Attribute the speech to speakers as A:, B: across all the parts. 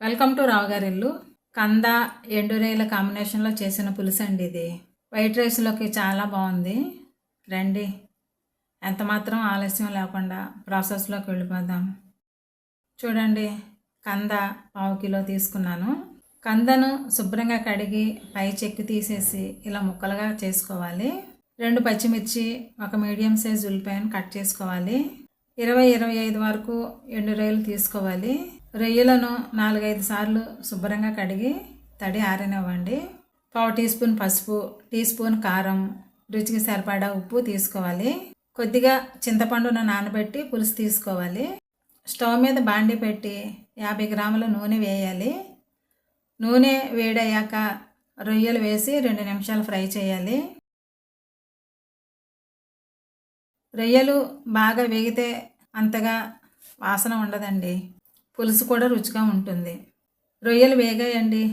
A: Welcome to రావు కంద ఎండురేల కాంబినేషన్లో చేసిన పులుసు అండి ఇది. వైట్ రైస్లోకి చాలా బాగుంది. రండి. ఎంత మాత్రం ఆలస్యం లేకుండా ప్రాసెస్లోకి వెళ్ళిపోదాం. చూడండి కంద పావు కిలో తీసుకున్నాను. కందను శుభ్రంగా కడిగి పై చెక్కు తీసేసి ఇలా ముక్కలుగా చేసుకోవాలి. రెండు పచ్చిమిర్చి ఒక మీడియం సైజ్ ఉల్లిపాయను కట్ చేసుకోవాలి. ఇరవై ఇరవై ఐదు వరకు ఎండు రొయ్యలు తీసుకోవాలి. రొయ్యలను నాలుగైదు సార్లు శుభ్రంగా కడిగి తడి ఆరనివ్వండి. పావు టీ స్పూన్ పసుపు టీ స్పూన్ కారం రుచికి సరిపడా ఉప్పు తీసుకోవాలి. కొద్దిగా చింతపండును నానబెట్టి పులుసు తీసుకోవాలి. స్టవ్ మీద బాండి పెట్టి యాభై గ్రాముల నూనె వేయాలి. నూనె వేడయ్యాక రొయ్యలు వేసి రెండు నిమిషాలు ఫ్రై చేయాలి. రొయ్యలు బాగా వేగితే అంతగా వాసన ఉండదండి. పులుసు కూడా రుచిగా ఉంటుంది. రొయ్యలు వేగాయండి.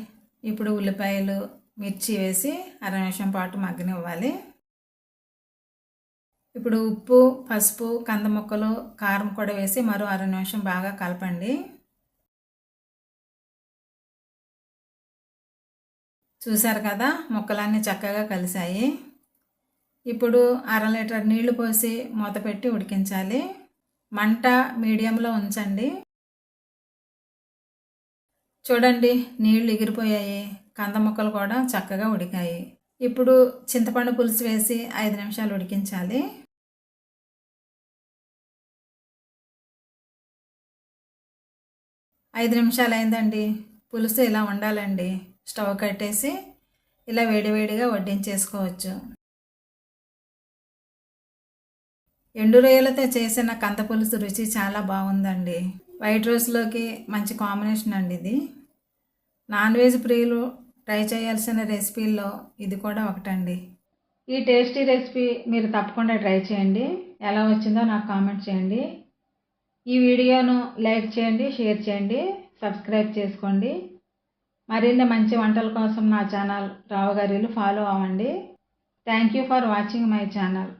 A: ఇప్పుడు ఉల్లిపాయలు మిర్చి వేసి అర నిమిషం పాటు మగ్గనివ్వాలి. ఇప్పుడు ఉప్పు పసుపు కంద ముక్కలు కారం కూడా వేసి మరో అర నిమిషం బాగా కలపండి. చూశారు కదా ముక్కలన్నీ చక్కగా కలిశాయి. ఇప్పుడు అర లీటర్ నీళ్ళు పోసి మూత పెట్టి ఉడికించాలి. మంట మీడియంలో ఉంచండి. చూడండి నీళ్ళు ఎగిరిపోయాయి. కంద ముక్కలు కూడా చక్కగా ఉడికాయి. ఇప్పుడు చింతపండు పులుసు వేసి ఐదు నిమిషాలు ఉడికించాలి. ఐదు నిమిషాలు అయిందండి. పులుసు ఇలా ఉండాలండి. స్టవ్ కట్టేసి ఇలా వేడివేడిగా వడ్డించేసుకోవచ్చు. ఎండు రొయ్యలతో చేసిన కంద పులుసు రుచి చాలా బాగుందండి. వైట్ రోస్లోకి మంచి కాంబినేషన్ అండి ఇది. నాన్ వెజ్ ప్రియులు ట్రై చేయాల్సిన రెసిపీల్లో ఇది కూడా ఒకటండి. ఈ టేస్టీ రెసిపీ మీరు తప్పకుండా ట్రై చేయండి. ఎలా వచ్చిందో నాకు కామెంట్ చేయండి. ఈ వీడియోను లైక్ చేయండి షేర్ చేయండి సబ్స్క్రైబ్ చేసుకోండి. మరిన్ని మంచి వంటల కోసం నా ఛానల్ రావుగారిలు ఫాలో అవ్వండి. Thank you for watching my channel